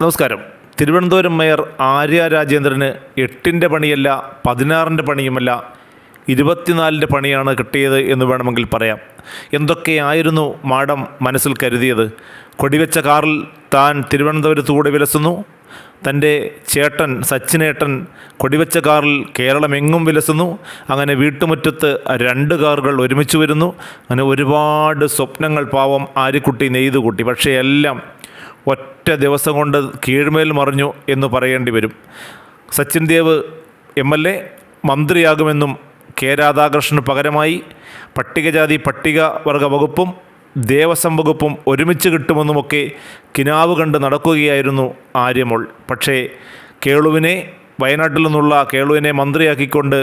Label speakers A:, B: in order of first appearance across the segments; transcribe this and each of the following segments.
A: നമസ്കാരം. തിരുവനന്തപുരം മേയർ ആര്യ രാജേന്ദ്രന് എട്ടിന്റെ പണിയല്ല പതിനാറിന്റെ പണിയുമല്ല ഇരുപത്തിനാലിന്റെ പണിയാണ് കിട്ടിയത് എന്ന് വേണമെങ്കിൽ പറയാം. എന്തൊക്കെയായിരുന്നു മാഡം മനസ്സിൽ കരുതിയത്? കൊടിവെച്ച കാറിൽ താൻ തിരുവനന്തപുരത്തുകൂടെ വിലസുന്നു? തന്റെ ചേട്ടൻ സച്ചിനേട്ടൻ കൊടിവെച്ച കാറിൽ കേരളമെങ്ങും വിലസുന്നു? അങ്ങനെ വീട്ടുമുറ്റത്ത് രണ്ട് കാറുകൾ ഒരുമിച്ച് വരുന്നു. അങ്ങനെ ഒരുപാട് സ്വപ്നങ്ങൾ പാവം ആര്യക്കുട്ടി നെയ്തുകൂട്ടി. പക്ഷേ എല്ലാം ഒറ്റ ദിവസം കൊണ്ട് കീഴ്മേൽ മറിഞ്ഞു എന്ന് പറയേണ്ടി വരും. Sachin Dev M L A മന്ത്രിയാകുമെന്നും K രാധാകൃഷ്ണന് പകരമായി പട്ടികജാതി പട്ടികവർഗ വകുപ്പും ദേവസ്വം വകുപ്പും ഒരുമിച്ച് കിട്ടുമെന്നുമൊക്കെ കിനാവ് കണ്ട് നടക്കുകയായിരുന്നു ആര്യമോൾ. പക്ഷേ കേളുവിനെ വയനാട്ടിൽ നിന്നുള്ള കേളുവിനെ മന്ത്രിയാക്കിക്കൊണ്ട്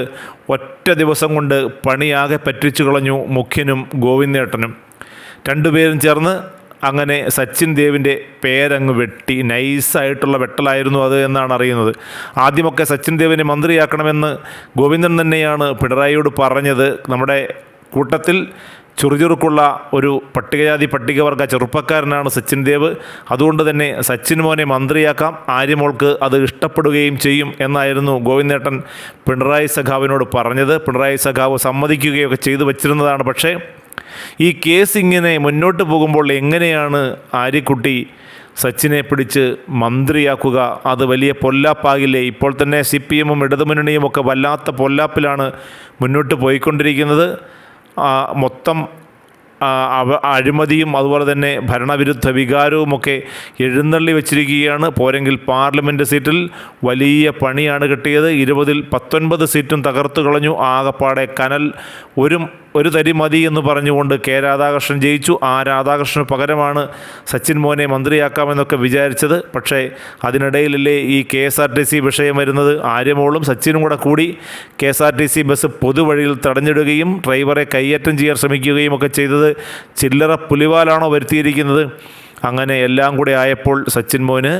A: ഒറ്റ ദിവസം കൊണ്ട് പണിയാകെ പറ്റിച്ചു കളഞ്ഞു മുഖ്യനും ഗോവിന്ദേട്ടനും. രണ്ടുപേരും ചേർന്ന് അങ്ങനെ സച്ചിൻ ദേവിന്റെ പേരങ്ങ് വെട്ടി നൈസായിട്ടുള്ള വെട്ടലായിരുന്നു അത് എന്നാണ് അറിയുന്നത്. ആദ്യമൊക്കെ സച്ചിൻ ദേവിനെ മന്ത്രിയാക്കണമെന്ന് ഗോവിന്ദൻ തന്നെയാണ് പിണറായിയോട് പറഞ്ഞത്. നമ്മുടെ കൂട്ടത്തിൽ ചുറുചുറുക്കുള്ള ഒരു പട്ടികജാതി പട്ടികവർഗ ചെറുപ്പക്കാരനാണ് സച്ചിൻ ദേവ്. അതുകൊണ്ട് തന്നെ സച്ചിൻ മോനെ മന്ത്രിയാക്കാം ആര്യമോൾക്ക് അത് ഇഷ്ടപ്പെടുകയും ചെയ്യും എന്നായിരുന്നു ഗോവിന്ദേട്ടൻ പിണറായി സഖാവിനോട് പറഞ്ഞത്. പിണറായി സഖാവ് സമ്മതിക്കുകയൊക്കെ ചെയ്തു വച്ചിരുന്നതാണ്. പക്ഷേ ഈ കേസ് ഇങ്ങനെ മുന്നോട്ട് പോകുമ്പോൾ എങ്ങനെയാണ് ആര്യക്കുട്ടി സച്ചിനെ പിടിച്ച് മന്ത്രിയാക്കുക? അത് വലിയ പൊല്ലാപ്പാകില്ലേ? ഇപ്പോൾ തന്നെ സി പി എമ്മും ഇടതുമുന്നണിയും ഒക്കെ വല്ലാത്ത പൊല്ലാപ്പിലാണ് മുന്നോട്ട് പോയിക്കൊണ്ടിരിക്കുന്നത്. മൊത്തം അവ അഴിമതിയും അതുപോലെ തന്നെ ഭരണവിരുദ്ധ വികാരവുമൊക്കെ എഴുന്നള്ളി വച്ചിരിക്കുകയാണ്. പോരെങ്കിൽ പാർലമെന്റ് സീറ്റിൽ വലിയ പണിയാണ് കിട്ടിയത്. ഇരുപതിൽ പത്തൊൻപത് സീറ്റും തകർത്തു കളഞ്ഞു. ആകപ്പാടെ കനൽ ഒരു ഒരു തരി മതി എന്ന് പറഞ്ഞുകൊണ്ട് കെ രാധാകൃഷ്ണൻ ജയിച്ചു. ആ രാധാകൃഷ്ണന് പകരമാണ് സച്ചിൻ മോനെ മന്ത്രിയാക്കാമെന്നൊക്കെ വിചാരിച്ചത്. പക്ഷേ അതിനിടയിലല്ലേ ഈ K S R T C വിഷയം വരുന്നത്. ആര്യമോളും സച്ചിനും കൂടെ കൂടി K S R T C bus പൊതുവഴിയിൽ തടഞ്ഞിടുകയും ഡ്രൈവറെ കയ്യേറ്റം ചെയ്യാൻ ശ്രമിക്കുകയും ഒക്കെ ചെയ്തത് ചില്ലറ പുലിവാലാണോ വരുത്തിയിരിക്കുന്നത്? അങ്ങനെ എല്ലാം കൂടെ ആയപ്പോൾ സച്ചിൻ മോന്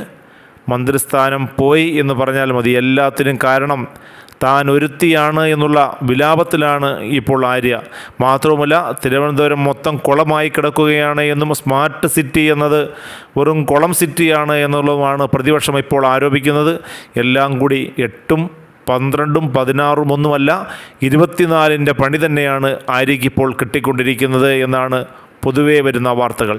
A: മന്ത്രിസ്ഥാനം പോയി എന്ന് പറഞ്ഞാൽ മതി. എല്ലാത്തിനും കാരണം താൻ ഒരുത്തിയാണ് എന്നുള്ള വിലാപത്തിലാണ് ഇപ്പോൾ ആര്യ. മാത്രവുമല്ല തിരുവനന്തപുരം മൊത്തം കുളമായി കിടക്കുകയാണ് എന്നും സ്മാർട്ട് സിറ്റി എന്നത് വെറും കുളം സിറ്റിയാണ് എന്നുള്ളതുമാണ് പ്രതിപക്ഷം ഇപ്പോൾ ആരോപിക്കുന്നത്. എല്ലാം കൂടി എട്ടും പന്ത്രണ്ടും പതിനാറും ഒന്നുമല്ല ഇരുപത്തിനാലിന്റെ പണി തന്നെയാണ് ആര്യയ്ക്കിപ്പോൾ കിട്ടിക്കൊണ്ടിരിക്കുന്നത് എന്നാണ് പൊതുവേ വരുന്ന വാർത്തകൾ.